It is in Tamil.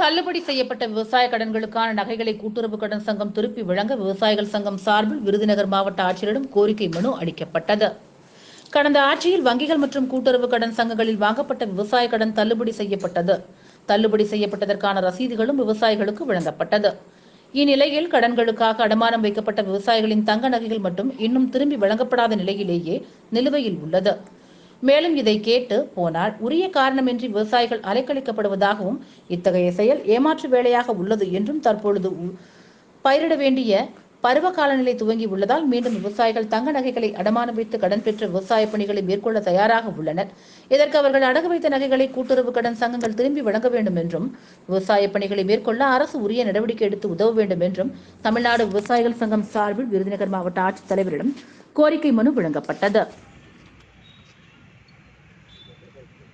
தள்ளுபடி செய்யப்பட்ட விவசாய கடன்களுக்கான நகைகளை கூட்டுறவு கடன் சங்கம் திருப்பி வழங்க விவசாயிகள் சங்கம் சார்பில் விருதுநகர் மாவட்ட ஆட்சியரிடம் கோரிக்கை மனு அளிக்கப்பட்டது. கடந்த ஆட்சியில் வங்கிகள் மற்றும் கூட்டுறவு கடன் சங்கங்களில் வாங்கப்பட்ட விவசாய கடன் தள்ளுபடி செய்யப்பட்டது. தள்ளுபடி செய்யப்பட்டதற்கான ரசீதுகளும் விவசாயிகளுக்கு வழங்கப்பட்டது. இந்நிலையில் கடன்களுக்காக அடமானம் வைக்கப்பட்ட விவசாயிகளின் தங்க நகைகள் மட்டும் இன்னும் திரும்பி வழங்கப்படாத நிலையிலேயே நிலுவையில் உள்ளது. மேலும் இதை கேட்டு போனால் உரிய காரணமின்றி விவசாயிகள் அலைக்கழிக்கப்படுவதாகவும் இத்தகைய செயல் ஏமாற்று வேலையாக உள்ளது என்றும் தற்பொழுது உ- பயிரிட வேண்டிய பருவ காலநிலை துவங்கி உள்ளதால் மீண்டும் விவசாயிகள் தங்க நகைகளை அடமானம் வைத்து கடன் பெற்ற விவசாய பணிகளை மேற்கொள்ள தயாராக உள்ளனர். இதற்கு அவர்கள் அடகு வைத்த நகைகளை கூட்டுறவு கடன் சங்கங்கள் திரும்பி வழங்க வேண்டும் என்றும் விவசாய பணிகளை மேற்கொள்ள அரசு உரிய நடவடிக்கை எடுத்து உதவ வேண்டும் என்றும் தமிழ்நாடு விவசாயிகள் சங்கம் சார்பில் விருதுநகர் மாவட்ட ஆட்சித்தலைவரிடம் கோரிக்கை மனு வழங்கப்பட்டது. Thank you.